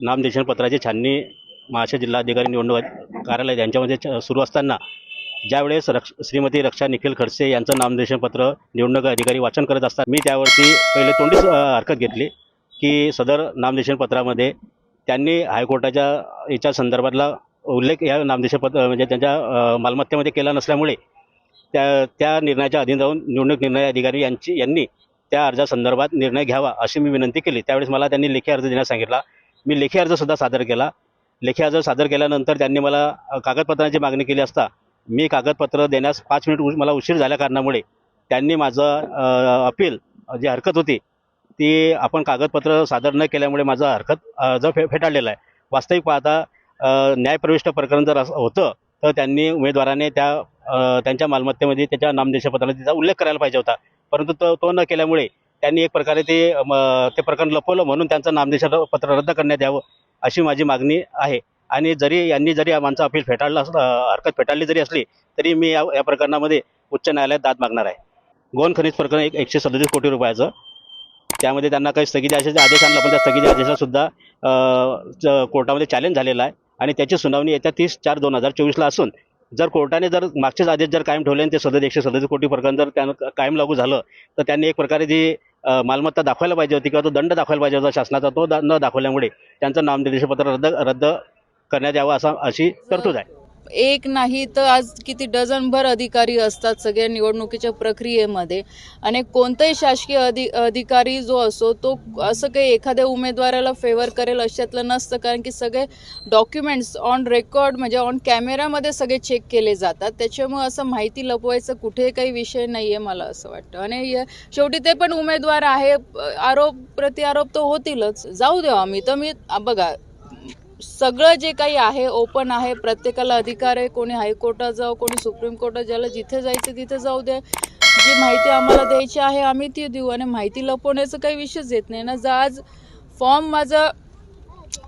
नामनिर्देशन पत्राची छाननी महाराष्ट्र जिल्हाधिकारी निवडणूक कार्यालय यांच्यामध्ये च- सुरू असताना ज्यावेळेस रक्ष श्रीमती रक्षा निखिल खडसे यांचं नामनिर्देशन पत्र निवडणूक अधिकारी वाचन करत असतात मी त्यावरती पहिले तोंडीच हरकत घेतली की सदर नामनिर्देशन पत्रामध्ये त्यांनी हायकोर्टाच्या याच्या संदर्भातला उल्लेख या नामनिर्देशन पत्र म्हणजे त्यांच्या मालमत्तेमध्ये केला नसल्यामुळे त्या त्या निर्णयाच्या अधीन राहून निवडणूक निर्णय अधिकारी यांची यांनी त्या अर्जासंदर्भात निर्णय घ्यावा अशी मी विनंती केली. त्यावेळेस मला त्यांनी लेखी अर्ज देण्यास सांगितला. मी लेखी अर्जसुद्धा सादर केला. लेखी अर्ज सादर केल्यानंतर त्यांनी मला कागदपत्रांची मागणी केली असता मी कागदपत्र देण्यास पाच मिनिट उश मला उशीर झाल्या कारणामुळे त्यांनी माझं अपील जी हरकत होती ती आपण कागदपत्र सादर न केल्यामुळे माझं हरकत अर्ज फे फेटाळलेला आहे. वास्तविक पाहता न्यायप्रविष्ट प्रकरण जर असं होतं तर त्यांनी उमेदवाराने त्या त्यांच्या मालमत्तेमध्ये त्याच्या नामदेशपत्राला तिचा उल्लेख करायला पाहिजे होता. परंतु तो तो न केल्यामुळे त्यांनी एक प्रकारे ते ते प्रकरण लपवलं म्हणून त्यांचं नामदेशात पत्र रद्द करण्यात यावं अशी माझी मागणी आहे. आणि जरी यांनी जरी आमचा अपील फेटाळला असलं हरकत फेटाळली जरी असली तरी मी या या प्रकरणामध्ये उच्च न्यायालयात दाद मागणार आहे. गोवन खनिज प्रकरण एक एकशे सदतीस कोटी रुपयाचं. त्यामध्ये त्यांना काही स्थगिती आदेशाचा आदेश आणला पण त्या स्थगिती आदेशासुद्धा कोर्टामध्ये चॅलेंज झालेला आहे. आणि त्याची सुनावणी येत्या तीस चार दोन हजार चोवीसला असून जर कोर्टाने जर मागचेच आदेश जर कायम ठेवले आणि ते सदत एकशे सदतीस कोटी प्रकरण जर त्यांना कायम लागू झालं तर त्यांनी एक प्रकारे जी मालमत्ता दाखवायला पाहिजे होती किंवा तो दंड दाखवायला पाहिजे होता शासनाचा तो दा- न दाखवल्यामुळे त्यांचं नामनिर्देशपत्र रद्द रद्द करण्यात यावं असा अशी तरतूद आहे. एक नाही तर आज किती डझनभर अधिकारी असतात सगळ्या निवडणुकीच्या प्रक्रियेमध्ये. आणि कोणताही शासकीय अधि अधिकारी जो असो तो असं काही एखाद्या उमेदवाराला फेवर करेल अशातलं नसतं. कारण की सगळे डॉक्युमेंट्स ऑन रेकॉर्ड म्हणजे ऑन कॅमेरामध्ये सगळे चेक केले जातात. त्याच्यामुळे असं माहिती लपवायचं कुठे काही विषय नाही आहे मला असं वाटतं. आणि शेवटी ते पण उमेदवार आहे. आरोप प्रतिआरोप तर होतीलच. जाऊ द्या आम्ही. तर मी बघा सगळं जे काही आहे ओपन आहे प्रत्येकाला अधिकार आहे. कोणी हायकोर्टात जाऊ कोणी सुप्रीम कोर्टात ज्याला जिथे जायचं तिथे जाऊ द्या जी माहिती आम्हाला द्यायची आहे आम्ही ती देऊ. आणि माहिती लपवण्याचं काही विषयच येत नाही. ना जर आज फॉर्म माझा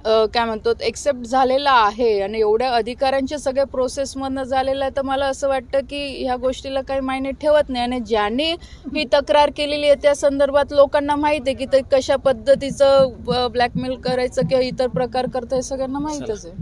काय म्हणतो एक्सेप्ट झालेला आहे आणि एवढ्या अधिकाऱ्यांच्या सगळ्या प्रोसेसमधनं झालेलं आहे तर मला असं वाटतं की ह्या गोष्टीला काही मायने ठेवत नाही. आणि ज्यांनी ही तक्रार केलेली आहे त्या संदर्भात लोकांना माहिती आहे की ते कशा पद्धतीचं ब्लॅकमेल करायचं किंवा इतर प्रकार करतं हे सगळ्यांना माहीतच आहे.